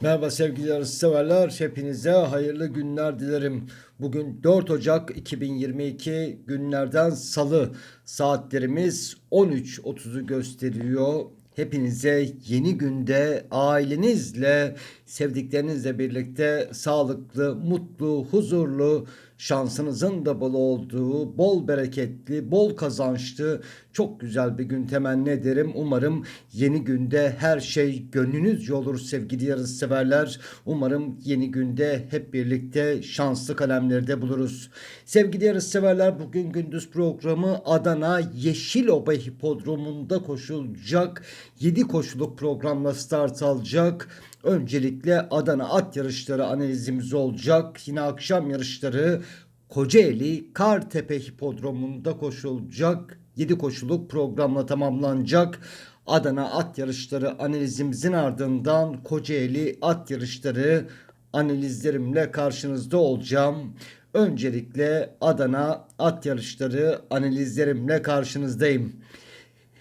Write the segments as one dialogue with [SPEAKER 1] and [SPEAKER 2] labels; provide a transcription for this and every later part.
[SPEAKER 1] Merhaba sevgili yarışseverler. Hepinize hayırlı günler dilerim. Bugün 4 Ocak 2022 günlerden salı. Saatlerimiz 13.30'u gösteriyor. Hepinize yeni günde ailenizle, sevdiklerinizle birlikte sağlıklı, mutlu, huzurlu, şansınızın da bol olduğu, bol bereketli, bol kazançlı, çok güzel bir gün temenni ederim. Umarım yeni günde her şey gönlünüzce olur sevgili yarışseverler. Umarım yeni günde hep birlikte şanslı kalemlerde buluruz. Sevgili yarışseverler bugün gündüz programı Adana Yeşiloba Hipodromu'nda koşulacak 7 koşuluk programla start alacak. Öncelikle Adana at yarışları analizimiz olacak. Yine akşam yarışları Kocaeli Kartepe Hipodromu'nda koşulacak. 7 koşuluk programla tamamlanacak. Adana at yarışları analizimizin ardından Kocaeli at yarışları analizlerimle karşınızda olacağım. Öncelikle Adana at yarışları analizlerimle karşınızdayım.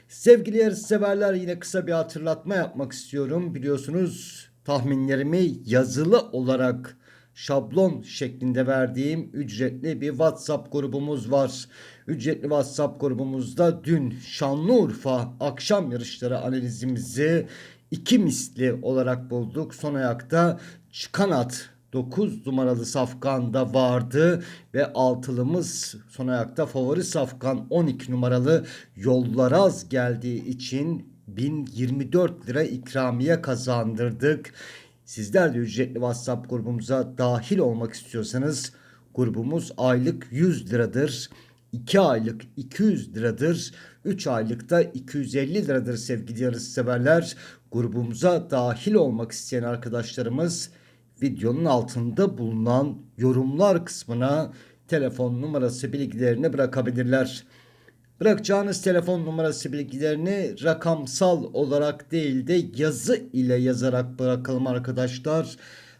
[SPEAKER 1] Sevgili yarışseverler yine kısa bir hatırlatma yapmak istiyorum. Biliyorsunuz tahminlerimi yazılı olarak şablon şeklinde verdiğim ücretli bir WhatsApp grubumuz var. Ücretli WhatsApp grubumuzda dün Şanlıurfa akşam yarışları analizimizi iki misli olarak bulduk. Son ayakta çıkan at 9 numaralı safkanda vardı ve altılımız son ayakta favori safkan 12 numaralı Yollaraz geldiği için 1024 lira ikramiye kazandırdık. Sizler de ücretli WhatsApp grubumuza dahil olmak istiyorsanız grubumuz aylık 100 liradır. 2 aylık 200 liradır. 3 aylıkta 250 liradır sevgili yarışseverler. Grubumuza dahil olmak isteyen arkadaşlarımız videonun altında bulunan yorumlar kısmına telefon numarası bilgilerini bırakabilirler. Bırakacağınız telefon numarası bilgilerini rakamsal olarak değil de yazı ile yazarak bırakalım arkadaşlar.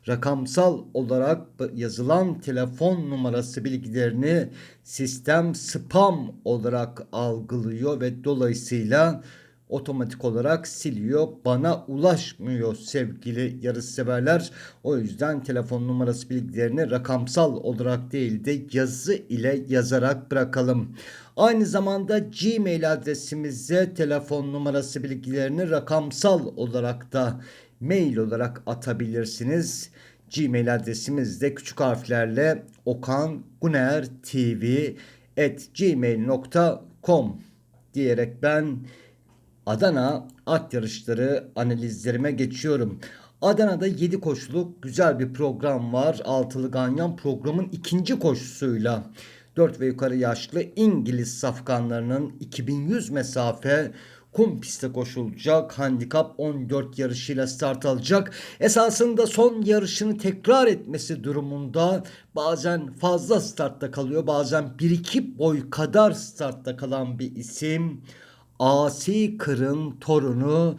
[SPEAKER 1] Rakamsal olarak yazılan telefon numarası bilgilerini sistem spam olarak algılıyor ve dolayısıyla otomatik olarak siliyor. Bana ulaşmıyor sevgili yarışseverler. O yüzden telefon numarası bilgilerini rakamsal olarak değil de yazı ile yazarak bırakalım. Aynı zamanda Gmail adresimize telefon numarası bilgilerini rakamsal olarak da mail olarak atabilirsiniz. Gmail adresimiz de küçük harflerle okan guner tv at gmail.com diyerek ben Adana at yarışları analizlerime geçiyorum. Adana'da 7 koşuluk güzel bir program var. Altılı Ganyan programın ikinci koşusuyla 4 ve yukarı yaşlı İngiliz safkanlarının 2100 mesafe kum pistte koşulacak. Handikap 14 yarışıyla start alacak. Esasında son yarışını tekrar etmesi durumunda bazen fazla startta kalıyor. Bazen 1-2 boy kadar startta kalan bir isim. Asi Kır'ın torunu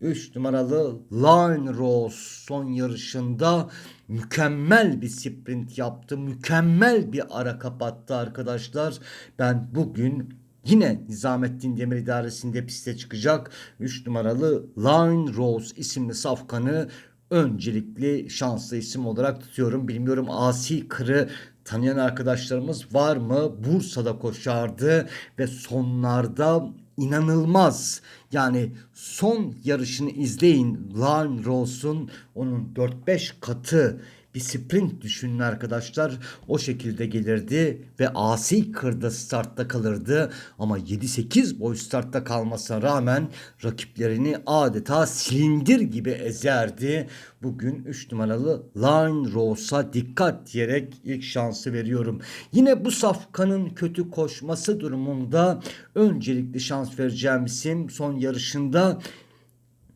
[SPEAKER 1] 3 numaralı Line Rose son yarışında mükemmel bir sprint yaptı. Mükemmel bir ara kapattı arkadaşlar. Ben bugün yine Nizamettin Demir İdaresi'nde piste çıkacak 3 numaralı Line Rose isimli safkanı öncelikli şanslı isim olarak tutuyorum. Bilmiyorum Asi Kır'ı tanıyan arkadaşlarımız var mı? Bursa'da koşardı ve sonlarda inanılmaz. Yani son yarışını izleyin. Lime Rose'un onun 4-5 katı bir sprint düşünün arkadaşlar. O şekilde gelirdi ve asi kırda startta kalırdı. Ama 7-8 boy startta kalmasına rağmen rakiplerini adeta silindir gibi ezerdi. Bugün 3 numaralı Line Rose'a dikkat diyerek ilk şansı veriyorum. Yine bu safkanın kötü koşması durumunda öncelikli şans vereceğim isim son yarışında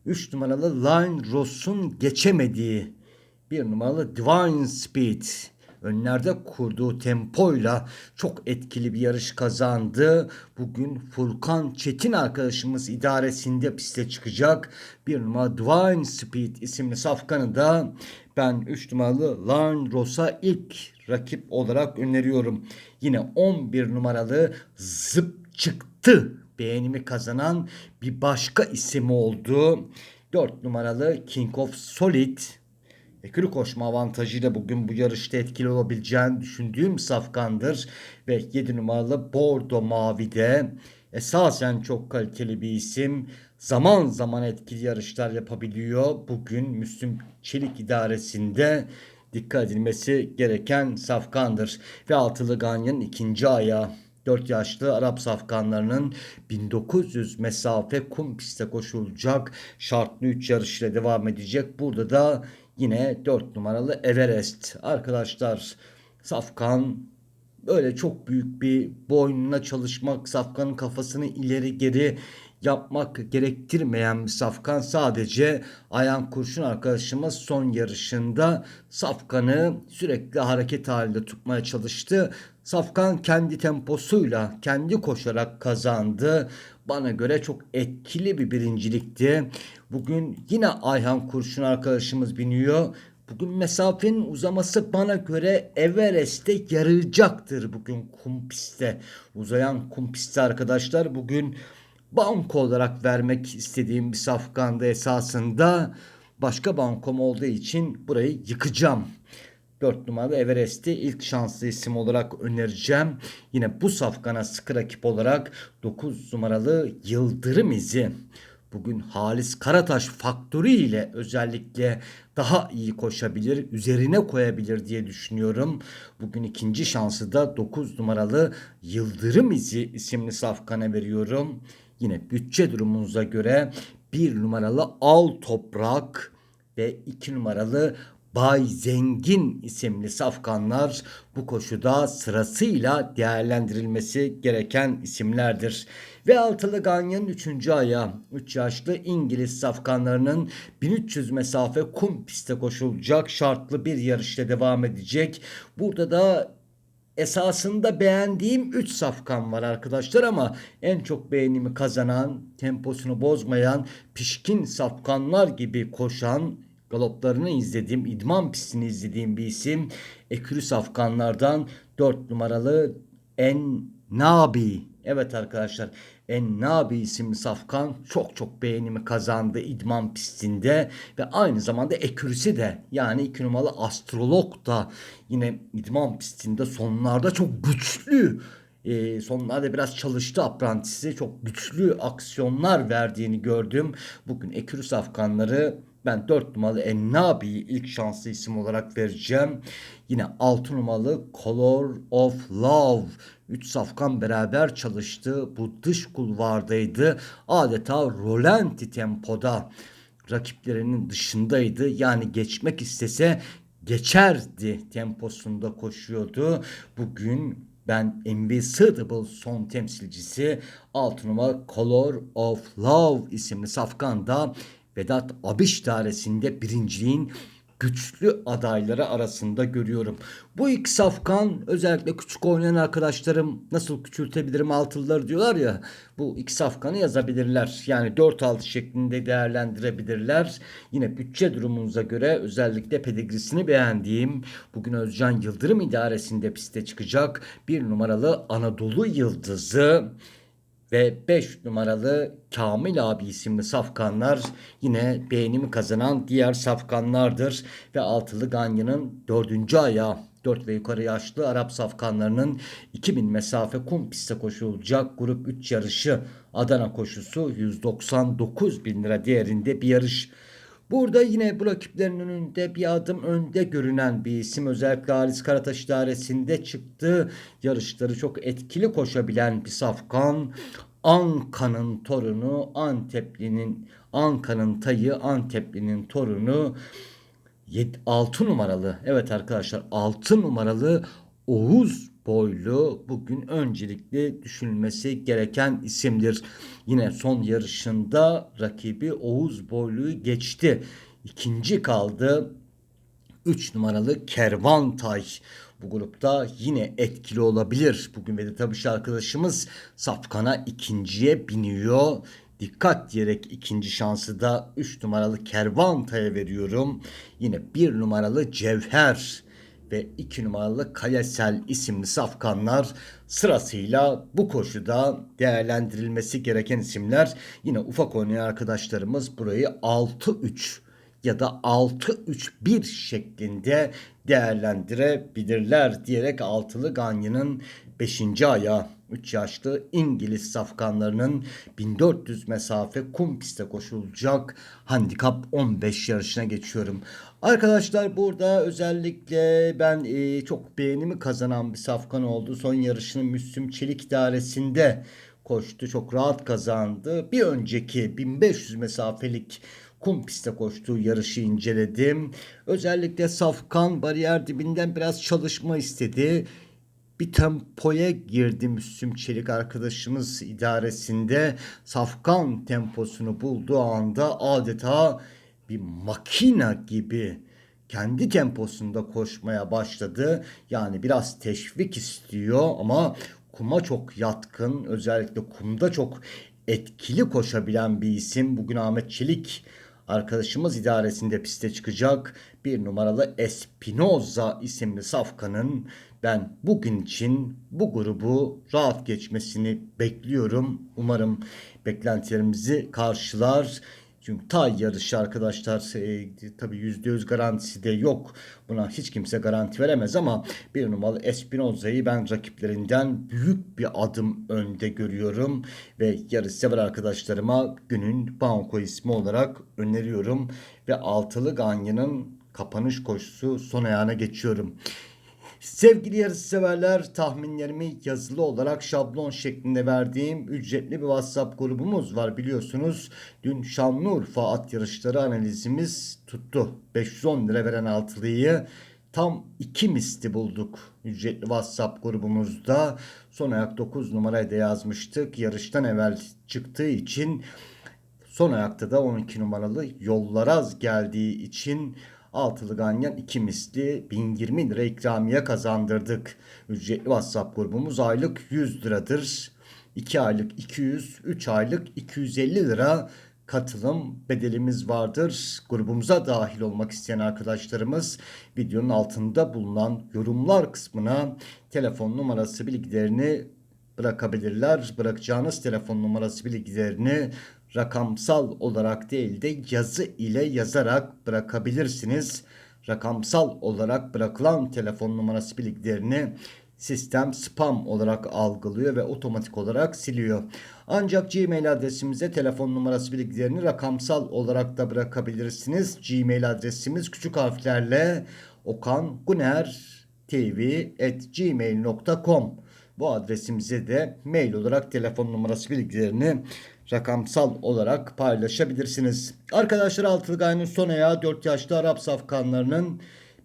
[SPEAKER 1] 3 numaralı Line Rose'un geçemediği bir numaralı Divine Speed önlerde kurduğu tempoyla çok etkili bir yarış kazandı. Bugün Furkan Çetin arkadaşımız idaresinde piste çıkacak. Bir numara Divine Speed isimli safkanı da ben 3 numaralı Line Rosa ilk rakip olarak öneriyorum. Yine 11 numaralı Zıp çıktı beğenimi kazanan bir başka isim oldu. 4 numaralı King of Solid ekürü koşma avantajıyla bugün bu yarışta etkili olabileceğini düşündüğüm safkandır. Ve 7 numaralı Bordo Mavi'de esasen çok kaliteli bir isim. Zaman zaman etkili yarışlar yapabiliyor. Bugün Müslüm Çelik idaresinde dikkat edilmesi gereken safkandır. Ve altılı Ganyan'ın ikinci ayağı 4 yaşlı Arap safkanlarının 1900 mesafe kum pistte koşulacak şartlı 3 yarış ile devam edecek. Burada da yine 4 numaralı Everest. Arkadaşlar safkan böyle çok büyük bir boynuna çalışmak, safkanın kafasını ileri geri yapmak gerektirmeyen bir safkan sadece Ayan Kurşun arkadaşımız son yarışında safkanı sürekli hareket halinde tutmaya çalıştı. Safkan kendi temposuyla, kendi koşarak kazandı. Bana göre çok etkili bir birincilikti. Bugün yine Ayhan Kurşun arkadaşımız biniyor. Bugün mesafenin uzaması bana göre Everest'te yarayacaktır bugün kum pistte. Uzayan kum pistte arkadaşlar bugün banko olarak vermek istediğim bir safkanda esasında başka bankom olduğu için burayı yıkacağım. 4 numaralı Everest'i ilk şanslı isim olarak önereceğim. Yine bu safkana sıkı rakip olarak 9 numaralı Yıldırım izi. Bugün Halis Karataş faktörü ile özellikle daha iyi koşabilir, üzerine koyabilir diye düşünüyorum. Bugün ikinci şansı da 9 numaralı Yıldırım izi isimli safkana veriyorum. Yine bütçe durumunuza göre bir numaralı Al Toprak ve iki numaralı Bay Zengin isimli safkanlar bu koşuda sırasıyla değerlendirilmesi gereken isimlerdir. Ve altılı Ganyan'ın 3. ayağı 3 yaşlı İngiliz safkanlarının 1300 mesafe kum pistte koşulacak şartlı bir yarışla devam edecek. Burada da esasında beğendiğim 3 safkan var arkadaşlar ama en çok beğenimi kazanan, temposunu bozmayan, pişkin safkanlar gibi koşan galoplarını izlediğim, idman pistini izlediğim bir isim. Ekürüs Afganlardan 4 numaralı En Nabi. Evet arkadaşlar En Nabi isimli safkan çok çok beğenimi kazandı idman pistinde ve aynı zamanda ekürüsü de yani 2 numaralı astrolog da yine idman pistinde sonlarda çok güçlü e, sonlarda biraz çalıştı aprantisi çok güçlü aksiyonlar verdiğini gördüm. Bugün Ekürüs Afganları ben 4 numaralı Ennabi'yi ilk şanslı isim olarak vereceğim. Yine 6 numaralı Color of Love. 3 safkan beraber çalıştı. Bu dış kulvardaydı. Adeta rolanti tempoda rakiplerinin dışındaydı. Yani geçmek istese geçerdi temposunda koşuyordu. Bugün ben Invisible son temsilcisi 6 numara Color of Love isimli safkanda Vedat Abiş dairesinde birinciliğin güçlü adayları arasında görüyorum. Bu iki safkan özellikle küçük oynayan arkadaşlarım nasıl küçültebilirim altılıları diyorlar ya bu iki safkanı yazabilirler. Yani 4-6 şeklinde değerlendirebilirler. Yine bütçe durumunuza göre özellikle pedigrisini beğendiğim bugün Özcan Yıldırım idaresinde piste çıkacak bir numaralı Anadolu Yıldızı ve 5 numaralı Kamil abi isimli safkanlar yine beğenimi kazanan diğer safkanlardır. Ve altılı Ganyan'ın dördüncü ayağı 4 ve yukarı yaşlı Arap safkanlarının 2000 mesafe kum pistte koşulacak grup 3 yarışı Adana koşusu 199 bin lira değerinde bir yarış. Burada yine bu rakiplerin önünde bir adım önde görünen bir isim. Özellikle Halis Karataş idaresinde çıktığı yarışları çok etkili koşabilen bir safkan. Anka'nın torunu Antepli'nin Anka'nın tayı Antepli'nin torunu 6 numaralı evet arkadaşlar 6 numaralı Oğuz boylu bugün öncelikli düşünülmesi gereken isimdir. Yine son yarışında rakibi Oğuz boyluyu geçti. İkinci kaldı 3 numaralı Kervantay. Bu grupta yine etkili olabilir. Bugün Vedat Abiş arkadaşımız Safkan'a ikinciye biniyor. Dikkat diyerek ikinci şansı da 3 numaralı Kervantay'a veriyorum. Yine 1 numaralı Cevher ve 2 numaralı Kalesel isimli safkanlar sırasıyla bu koşuda değerlendirilmesi gereken isimler. Yine ufak oynayan arkadaşlarımız burayı 6-3 ya da 6-3-1 şeklinde değerlendirebilirler diyerek altılı Ganyan'ın 5. ayağı 3 yaşlı İngiliz safkanlarının 1400 mesafe kum piste koşulacak handikap 15 yarışına geçiyorum. Arkadaşlar burada özellikle ben e, çok beğenimi kazanan bir safkan oldu. Son yarışını Müslüm Çelik idaresinde koştu. Çok rahat kazandı. Bir önceki 1500 mesafelik kum pistte koştuğu yarışı inceledim. Özellikle Safkan bariyer dibinden biraz çalışma istedi. Bir tempoya girdi Müslüm Çelik arkadaşımız idaresinde. Safkan temposunu bulduğu anda adeta bir makina gibi kendi temposunda koşmaya başladı. Yani biraz teşvik istiyor ama kuma çok yatkın. Özellikle kumda çok etkili koşabilen bir isim. Bugün Ahmet Çelik arkadaşımız idaresinde piste çıkacak. Bir numaralı Espinoza isimli safkanın ben bugün için bu grubu rahat geçmesini bekliyorum. Umarım beklentilerimizi karşılar. Çünkü tay yarışı arkadaşlar e, tabii %100 garantisi de yok. Buna hiç kimse garanti veremez ama bir numaralı Espinoza'yı ben rakiplerinden büyük bir adım önde görüyorum. Ve yarış sever arkadaşlarıma günün banko ismi olarak öneriyorum. Ve altılı Ganyan'ın kapanış koşusu son ayağına geçiyorum. Sevgili yarışseverler tahminlerimi yazılı olarak şablon şeklinde verdiğim ücretli bir WhatsApp grubumuz var biliyorsunuz. Dün Şanlıurfa at yarışları analizimiz tuttu. 510 lira veren altılıyı tam iki misli bulduk ücretli WhatsApp grubumuzda. Son ayak 9 numarayı da yazmıştık. Yarıştan evvel çıktığı için son ayakta da 12 numaralı Yollaraz geldiği için Altılı Ganyan iki misli 1020 lira ikramiye kazandırdık. Ücretli WhatsApp grubumuz aylık 100 liradır. 2 aylık 200, 3 aylık 250 lira katılım bedelimiz vardır. Grubumuza dahil olmak isteyen arkadaşlarımız videonun altında bulunan yorumlar kısmına telefon numarası bilgilerini bırakabilirler. Bırakacağınız telefon numarası bilgilerini rakamsal olarak değil de yazı ile yazarak bırakabilirsiniz. Rakamsal olarak bırakılan telefon numarası bilgilerini sistem spam olarak algılıyor ve otomatik olarak siliyor. Ancak Gmail adresimize telefon numarası bilgilerini rakamsal olarak da bırakabilirsiniz. Gmail adresimiz küçük harflerle okanguner.tv@gmail.com. Bu adresimize de mail olarak telefon numarası bilgilerini rakamsal olarak paylaşabilirsiniz. Arkadaşlar Altılı Gaye'nin son ayağı 4 yaşlı Arap safkanlarının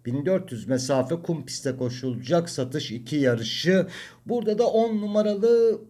[SPEAKER 1] 1400 mesafe kum piste koşulacak satış 2 yarışı. Burada da 10 numaralı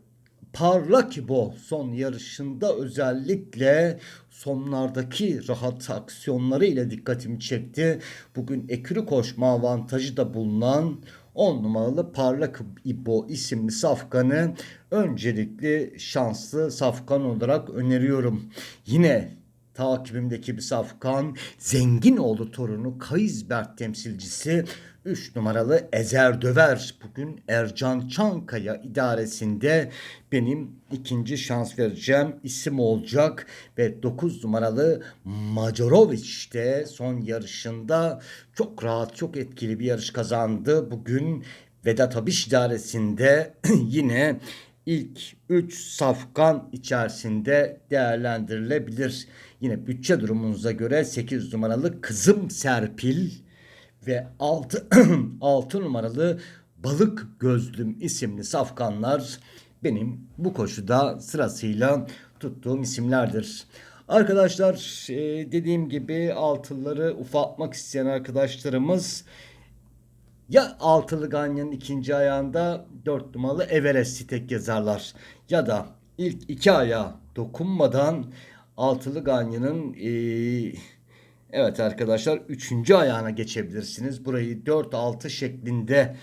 [SPEAKER 1] Parlakibo son yarışında özellikle sonlardaki rahat aksiyonları ile dikkatimi çekti. Bugün ekürü koşma avantajı da bulunan 10 numaralı Parlak İbo isimli safkanı öncelikli şanslı safkan olarak öneriyorum. Yine takibimdeki bir safkan Zenginoğlu torunu Kayızbert temsilcisi 3 numaralı Ezer Döver bugün Ercan Çankaya idaresinde benim ikinci şans vereceğim isim olacak ve 9 numaralı Majorovic de son yarışında çok rahat çok etkili bir yarış kazandı. Bugün Vedat Abiş idaresinde yine ilk 3 safkan içerisinde değerlendirilebilir. Yine bütçe durumunuza göre 8 numaralı Kızım Serpil ve 6, 6 numaralı Balık Gözlüm isimli safkanlar benim bu koşuda sırasıyla tuttuğum isimlerdir. Arkadaşlar e, dediğim gibi altılları ufaltmak isteyen arkadaşlarımız ya altılı ganyanın ikinci ayağında dört numaralı Everest'i tek yazarlar ya da ilk iki ayağa dokunmadan altılı ganyanın ee, evet arkadaşlar üçüncü ayağına geçebilirsiniz. Burayı 4-6 şeklinde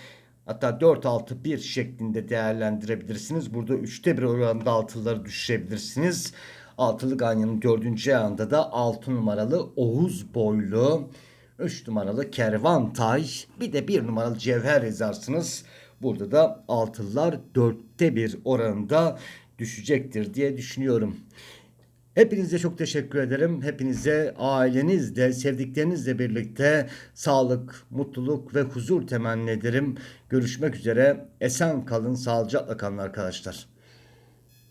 [SPEAKER 1] hatta 4-6-1 şeklinde değerlendirebilirsiniz. Burada üçte bir oranda altıları düşürebilirsiniz. Altılı ganyanın dördüncü ayağında da 6 numaralı Oğuz boylu 3 numaralı Kervantay bir de 1 numaralı Cevher yazarsınız. Burada da altılılar dörtte bir oranında düşecektir diye düşünüyorum. Hepinize çok teşekkür ederim. Hepinize ailenizle, sevdiklerinizle birlikte sağlık, mutluluk ve huzur temenni ederim. Görüşmek üzere. Esen kalın, sağlıcakla kalın arkadaşlar.